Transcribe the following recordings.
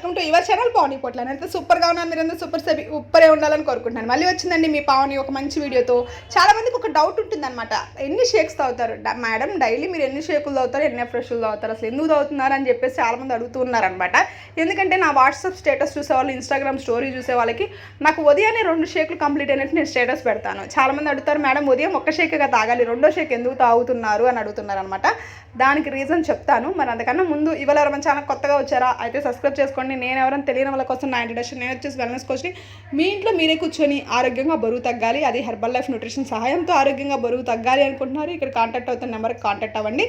Welcome to your channel Pavani Potla అయితే సూపర్గా ఉన్నాను మీరందరూ సూపర్ సెబి ఉప్పరే ఉండాలని కోరుకుంటున్నాను. మళ్ళీ వచ్చిందండి మీ పావని ఒక మంచి వీడియోతో చాలా మందికి ఒక డౌట్ ఉంటుందన్నమాట. ఎన్ని షేక్స్ తాగుతారు? మేడం డైలీ మీరు ఎన్ని షేకులు తాగుతారు? ఎన్ని ఫ్రెష్లు తాగుతారు? అసలు ఎందుకు తాగుతున్నారు అని చెప్పేసి చాలా మంది అడుగుతూ ఎందుకంటే నా వాట్సాప్ స్టేటస్ చూసే వాళ్ళు ఇన్స్టాగ్రామ్ స్టోరీ చూసే వాళ్ళకి నాకు ఉదయాన్నే రెండు షేకులు కంప్లీట్ అయినట్టు నేను స్టేటస్ పెడతాను. చాలామంది అడుగుతారు మేడం ఉదయం ఒక్క షేక్గా తాగాలి రెండో షేక్ ఎందుకు తాగుతున్నారు? అని అడుగుతున్నారు అనమాట దానికి రీజన్ చెప్తాను. మరి అంతకన్నా ముందు ఇవాళ ఎవరు మన ఛానల్ కొత్తగా వచ్చారా? అయితే సబ్స్క్రైబ్ చేసుకోండి. నేను ఎవరైనా తెలియని వాళ్ళ కోసం నా ఇంట్రడక్షన్ నేను వచ్చేసి వెల్నెస్ కోచ్ని మీ ఇంట్లో మీరే కూర్చొని ఆరోగ్యంగా బరువు తగ్గాలి అది హెర్బల్ లైఫ్ న్యూట్రిషన్ సహాయంతో ఆరోగ్యంగా బరువు తగ్గాలి అనుకుంటున్నారు. ఇక్కడ కాంటాక్ట్ అవుతున్న నెంబర్కి కాంటాక్ట్ అవ్వండి.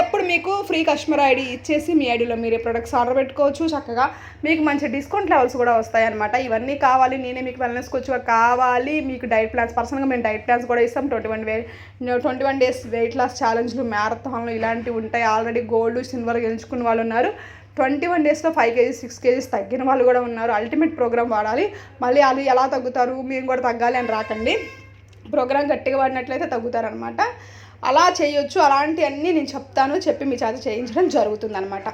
ఎప్పుడు మీకు ఫ్రీ కస్టమర్ ఐడి ఇచ్చేసి మీ ఐడిలో మీరే ప్రొడక్ట్స్ ఆర్డర్ పెట్టుకోవచ్చు. చక్కగా మీకు మంచి డిస్కౌంట్ లెవెల్స్ కూడా వస్తాయి అనమాట ఇవన్నీ కావాలి నేనే మీకు వెల్నెస్ కోచ్గా కావాలి. మీకు డైట్ ప్లాన్స్ పర్సనల్గా మేము డైట్ ప్లాన్స్ కూడా ఇస్తాం. Twenty one way twenty one days weight loss ఛాలెంజ్లు మ్యారథాన్లు ఇలాంటివి ఉంటాయి. ఆల్రెడీ గోల్డ్ సిల్వర్ గెలుచుకున్న వాళ్ళు ఉన్నారు. ట్వంటీ వన్ డేస్లో ఫైవ్ కేజీస్ సిక్స్ కేజీస్ తగ్గిన వాళ్ళు కూడా ఉన్నారు. అల్టిమేట్ ప్రోగ్రామ్ వాడాలి. మళ్ళీ వాళ్ళు ఎలా తగ్గుతారు మేము కూడా తగ్గాలి అని రాకండి. ప్రోగ్రామ్ గట్టిగా వాడినట్లయితే తగ్గుతారనమాట. అలా చేయొచ్చు అలాంటివన్నీ నేను చెప్తాను చెప్పి మీ చేత చేయించడం జరుగుతుంది అనమాట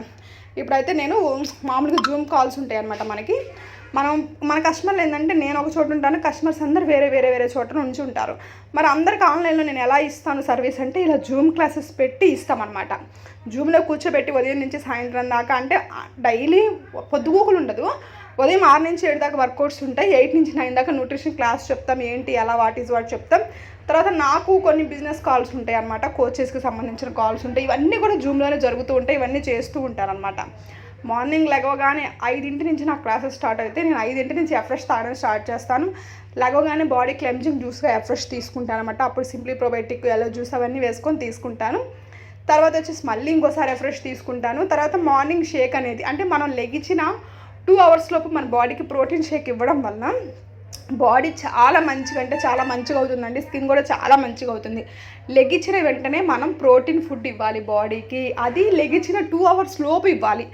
ఇప్పుడైతే నేను మామూలుగా జూమ్ కాల్స్ ఉంటాయి అనమాట మనకి. మనం మన కస్టమర్లు ఏంటంటే నేను ఒక చోట ఉంటాను కస్టమర్స్ అందరు వేరే వేరే వేరే చోట నుంచి ఉంటారు. మరి అందరికి ఆన్లైన్లో నేను ఎలా ఇస్తాను సర్వీస్ అంటే ఇలా జూమ్ క్లాసెస్ పెట్టి ఇస్తామన్నమాట. జూమ్లో కూర్చోబెట్టి ఉదయం నుంచి సాయంత్రం దాకా అంటే డైలీ పొద్దుగూకులు ఉండదు. ఉదయం ఆరు నుంచి ఏడు దాకా వర్కౌట్స్ ఉంటాయి ఎయిట్ నుంచి నైన్ దాకా న్యూట్రిషన్ క్లాస్ చెప్తాం ఏంటి ఎలా వాట్ ఈజ్ వాట్ చెప్తాం. తర్వాత నాకు కొన్ని బిజినెస్ కాల్స్ ఉంటాయి అనమాట కోచెస్కి సంబంధించిన కాల్స్ ఉంటాయి ఇవన్నీ కూడా జూమ్లోనే జరుగుతూ ఉంటాయి ఇవన్నీ చేస్తూ ఉంటారనమాట మార్నింగ్ లెగవగానే ఐదింటి నుంచి నా క్లాసెస్ స్టార్ట్ అయితే నేను ఐదింటి నుంచి ఎఫ్రెష్ తాగడం స్టార్ట్ చేస్తాను. లెగవగానే బాడీ క్లెంజింగ్ జ్యూస్గా ఎఫ్రెష్ తీసుకుంటాను అనమాట అప్పుడు సింప్లీ ప్రొబయోటిక్ ఎల్లో జ్యూస్ అవన్నీ వేసుకొని తీసుకుంటాను. తర్వాత వచ్చేసి మళ్ళీ ఇంకోసారి ఎఫ్రెష్ తీసుకుంటాను. తర్వాత మార్నింగ్ షేక్ అనేది అంటే మనం లెగిచిన టూ అవర్స్ లోపు మన బాడీకి ప్రోటీన్ షేక్ ఇవ్వడం వలన బాడీ చాలా మంచిగా అంటే చాలా మంచిగా అవుతుందండి. స్కిన్ కూడా చాలా మంచిగా అవుతుంది. లెగిచిన వెంటనే మనం ప్రోటీన్ ఫుడ్ ఇవ్వాలి బాడీకి. అది లెగిచిన టూ అవర్స్ లోపు ఇవ్వాలి.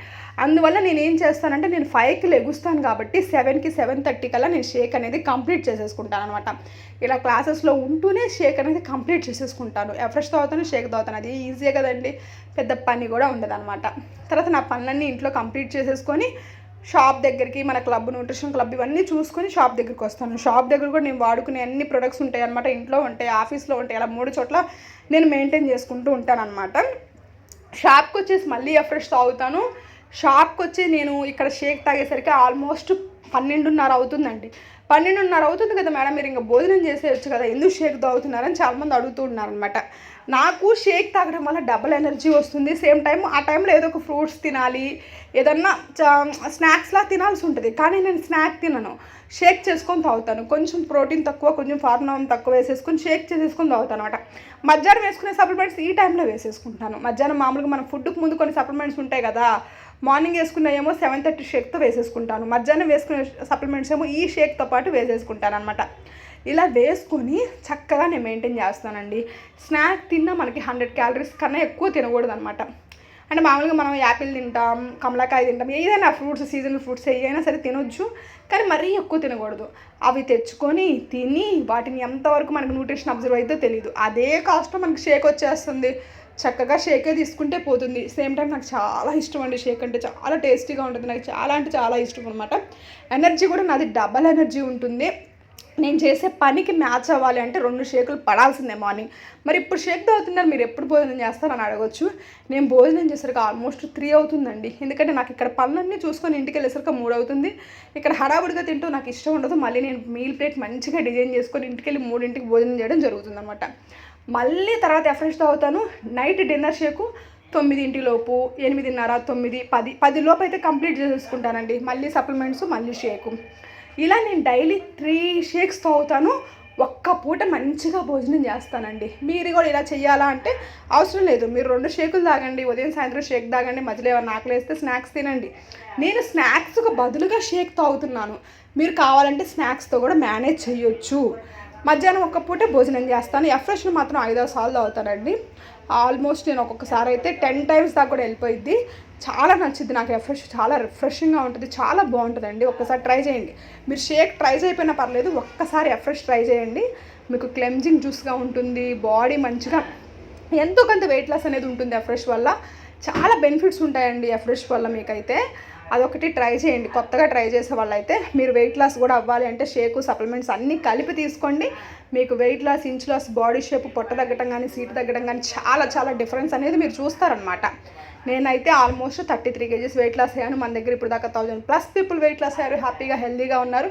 అందువల్ల నేను ఏం చేస్తానంటే నేను ఫైవ్కి లెగుస్తాను కాబట్టి సెవెన్కి సెవెన్ థర్టీ కల్లా నేను షేక్ అనేది కంప్లీట్ చేసేసుకుంటాను అనమాట ఇలా క్లాసెస్లో ఉంటూనే షేక్ అనేది కంప్లీట్ చేసేసుకుంటాను. ఎఫ్రెష్ తాగుతాను షేక్ తాగుతాను. అది ఈజీగా కదండి. పెద్ద పని కూడా ఉండదు తర్వాత నా పనులన్నీ ఇంట్లో కంప్లీట్ చేసేసుకొని షాప్ దగ్గరికి మన క్లబ్ న్యూట్రిషన్ క్లబ్ ఇవన్నీ చూసుకొని షాప్ దగ్గరికి వస్తాను. షాప్ దగ్గర కూడా నేను వాడుకునే అన్ని ప్రొడక్ట్స్ ఉంటాయి అనమాట ఇంట్లో ఉంటాయి ఆఫీస్లో ఉంటాయి అలా మూడు చోట్ల నేను మెయింటైన్ చేసుకుంటూ ఉంటాను అనమాట షాప్కి వచ్చేసి మళ్ళీ ఫ్రెష్ తాగుతాను. షాప్కి వచ్చి నేను ఇక్కడ షేక్ తాగేసరికి ఆల్మోస్ట్ పన్నెండున్నర అవుతుందండి. పన్నెండున్నర అవుతుంది కదా మేడం మీరు ఇంకా భోజనం చేసేయచ్చు కదా ఎందుకు షేక్ తాగుతున్నారని చాలామంది అడుగుతూ ఉన్నారనమాట నాకు షేక్ తాగడం వల్ల డబుల్ ఎనర్జీ వస్తుంది. సేమ్ టైం ఆ టైంలో ఏదో ఒక ఫ్రూట్స్ తినాలి ఏదన్నా స్నాక్స్లా తినాల్సి ఉంటుంది. కానీ నేను స్నాక్ తినను. షేక్ చేసుకొని తాగుతాను. కొంచెం ప్రోటీన్ తక్కువ కొంచెం ఫార్మనం తక్కువ వేసేసుకొని షేక్ చేసేసుకొని తాగుతాను అనమాట మధ్యాహ్నం వేసుకునే సప్లిమెంట్స్ ఈ టైంలో వేసేసుకుంటాను. మధ్యాహ్నం మామూలుగా మనం ఫుడ్కి ముందు కొన్ని సప్లిమెంట్స్ ఉంటాయి కదా మార్నింగ్ వేసుకున్న ఏమో సెవెన్ థర్టీ షేక్తో వేసేసుకుంటాను. మధ్యాహ్నం వేసుకునే సప్లిమెంట్స్ ఏమో ఈ షేక్తో పాటు వేసేసుకుంటాను అనమాట ఇలా వేసుకొని చక్కగా నేను మెయింటైన్ చేస్తానండి. స్నాక్ తిన్నా మనకి హండ్రెడ్ క్యాలరీస్ కన్నా ఎక్కువ తినకూడదు అనమాట అంటే మామూలుగా మనం యాపిల్ తింటాం కమలాకాయ తింటాం ఏదైనా ఫ్రూట్స్ సీజనల్ ఫ్రూట్స్ ఏదైనా సరే తినొచ్చు కానీ మరీ ఎక్కువ తినకూడదు. అవి తెచ్చుకొని తిని వాటిని ఎంతవరకు మనకు న్యూట్రిషన్ అబ్జర్వ్ అయితే తెలియదు అదే కాస్ట్లో మనకి షేక్ వచ్చేస్తుంది. చక్కగా షేకే తీసుకుంటే పోతుంది. సేమ్ టైం నాకు చాలా ఇష్టం అండి షేక్ అంటే చాలా టేస్టీగా ఉంటుంది. నాకు చాలా అంటే చాలా ఇష్టం అనమాట ఎనర్జీ కూడా నాది డబల్ ఎనర్జీ ఉంటుంది. నేను చేసే పనికి మ్యాచ్ అవ్వాలి అంటే రెండు షేకులు పడాల్సిందే మార్నింగ్. మరి ఇప్పుడు షేక్ తాగుతున్నారు మీరు ఎప్పుడు భోజనం చేస్తారని అడగొచ్చు. నేను భోజనం చేసరికి ఆల్మోస్ట్ త్రీ అవుతుందండి. ఎందుకంటే నాకు ఇక్కడ పనులన్నీ చూసుకొని ఇంటికి వెళ్ళేసరికి మూడు అవుతుంది. ఇక్కడ హడావుడిగా తింటూ నాకు ఇష్టం ఉండదు. మళ్ళీ నేను మీల్ ప్లేట్ మంచిగా డిజైన్ చేసుకొని ఇంటికి వెళ్ళి మూడింటికి భోజనం చేయడం జరుగుతుంది అనమాట మళ్ళీ తర్వాత ఎఫ్రెష్తో అవుతాను. నైట్ డిన్నర్ షేకు తొమ్మిదింటిలోపు ఎనిమిదిన్నర తొమ్మిది పది పది లోపు అయితే కంప్లీట్ చేసేసుకుంటానండి. మళ్ళీ సప్లిమెంట్స్ మళ్ళీ షేకు. ఇలా నేను డైలీ త్రీ షేక్స్ తాగుతాను ఒక్క పూట మంచిగా భోజనం చేస్తానండి. మీరు కూడా ఇలా చేయాలా అంటే అవసరం లేదు. మీరు రెండు షేకులు తాగండి ఉదయం సాయంత్రం షేక్ తాగండి మధ్యలో ఏమైనా ఆకలి వేస్తే స్నాక్స్ తినండి. నేను స్నాక్స్కు బదులుగా షేక్ తాగుతున్నాను మీరు కావాలంటే స్నాక్స్తో కూడా మేనేజ్ చేయొచ్చు. మధ్యాహ్నం ఒక్క పూట భోజనం చేస్తాను. ఎఫ్రెష్ని మాత్రం ఐదారు సార్లు అవుతానండి ఆల్మోస్ట్ నేను ఒక్కొక్కసారి అయితే టెన్ టైమ్స్ దాకా కూడా వెళ్ళిపోయింది చాలా నచ్చింది నాకు ఎఫ్రెష్ చాలా రిఫ్రెషింగ్గా ఉంటుంది. చాలా బాగుంటుందండి. ఒక్కసారి ట్రై చేయండి. మీరు షేక్ ట్రై చేయకపోయినా పర్లేదు ఒక్కసారి ఎఫ్రెష్ ట్రై చేయండి. మీకు క్లెంజింగ్ జ్యూస్గా ఉంటుంది బాడీ మంచిగా ఎంతో కొంత వెయిట్ లాస్ అనేది ఉంటుంది ఎఫ్రెష్ వల్ల. చాలా బెనిఫిట్స్ ఉంటాయండి ఎఫ్రెష్ వల్ల మీకైతే. అదొకటి ట్రై చేయండి. కొత్తగా ట్రై చేసే వాళ్ళైతే మీరు వెయిట్ లాస్ కూడా అవ్వాలి అంటే షేకు సప్లిమెంట్స్ అన్నీ కలిపి తీసుకోండి. మీకు weight loss inch loss body shape పొట్ట తగ్గడం కానీ సీట్ తగ్గడం కానీ చాలా చాలా డిఫరెన్స్ అనేది మీరు చూస్తారనమాట నేనైతే almost thirty three KGs weight loss అయ్యాను. మన దగ్గర ఇప్పుడు దాకా thousand plus people weight loss అయ్యారు. హ్యాపీగా హెల్దీగా ఉన్నారు.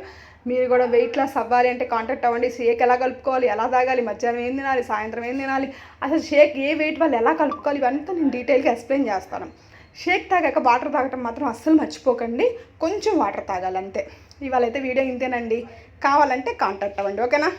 మీరు కూడా వెయిట్ లాస్ అవ్వాలి అంటే కాంటాక్ట్ అవ్వండి. షేక్ ఎలా కలుపుకోవాలి? ఎలా తాగాలి? మధ్యాహ్నం ఏం తినాలి? సాయంత్రం ఏం తినాలి? అసలు షేక్ ఏ వెయిట్ వాళ్ళు ఎలా కలుపుకోవాలి? ఇవంతా నేను డీటెయిల్గా ఎక్స్ప్లెయిన్ చేస్తాను. షేక్ తాగాక వాటర్ తాగటం మాత్రం అస్సలు మర్చిపోకండి. కొంచెం వాటర్ తాగాలంతే. ఇవాళ అయితే వీడియో ఇంతేనండి. కావాలంటే కాంటాక్ట్ అవ్వండి. ఓకేనా?